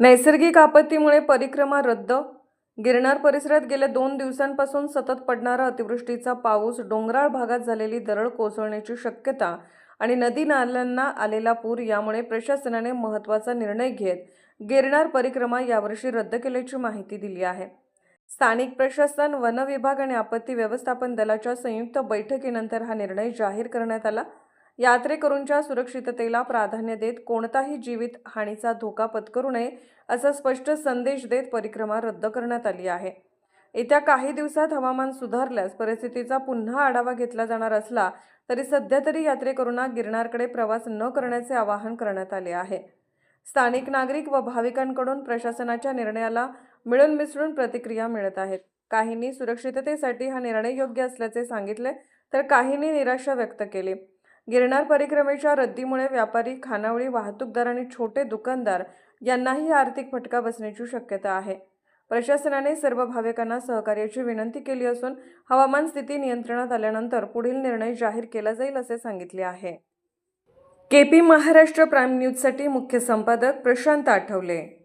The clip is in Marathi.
नैसर्गिक आपत्तीमुळे परिक्रमा रद्द. गिरनार परिसरात गेल्या दोन दिवसांपासून सतत पडणारा अतिवृष्टीचा पाऊस डोंगराळ भागात झालेली दरड कोसळण्याची शक्यता आणि नदी नाल्यांना आलेला पूर यामुळे प्रशासनाने महत्त्वाचा निर्णय घेत गिरनार परिक्रमा यावर्षी रद्द केल्याची माहिती दिली आहे. स्थानिक प्रशासन वन विभाग आणि आपत्ती व्यवस्थापन दलाच्या संयुक्त बैठकीनंतर हा निर्णय जाहीर करण्यात आला. यात्रेकरूंच्या सुरक्षिततेला प्राधान्य देत कोणताही जीवित हानीचा धोका पत्करू नये असा स्पष्ट संदेश देत परिक्रमा रद्द करण्यात आली आहे. येत्या काही दिवसात हवामान सुधारल्यास परिस्थितीचा पुन्हा आढावा घेतला जाणार असला तरी सध्या तरी यात्रेकरूंना गिरनारकडे प्रवास न करण्याचे आवाहन करण्यात आले आहे. स्थानिक नागरिक व भाविकांकडून प्रशासनाच्या निर्णयाला मिळून मिसळून प्रतिक्रिया मिळत आहेत. काहींनी सुरक्षिततेसाठी हा निर्णय योग्य असल्याचे सांगितले तर काहींनी निराशा व्यक्त केली. गिरणार परिक्रमेच्या रद्दीमुळे व्यापारी खानावळी वाहतूकदार आणि छोटे दुकानदार यांनाही आर्थिक फटका बसण्याची शक्यता आहे. प्रशासनाने सर्व भाविकांना सहकार्याची विनंती केली असून हवामान स्थिती नियंत्रणात आल्यानंतर पुढील निर्णय जाहीर केला जाईल असे सांगितले आहे. केपी महाराष्ट्र प्राईम न्यूजसाठी मुख्य संपादक प्रशांत आठवले.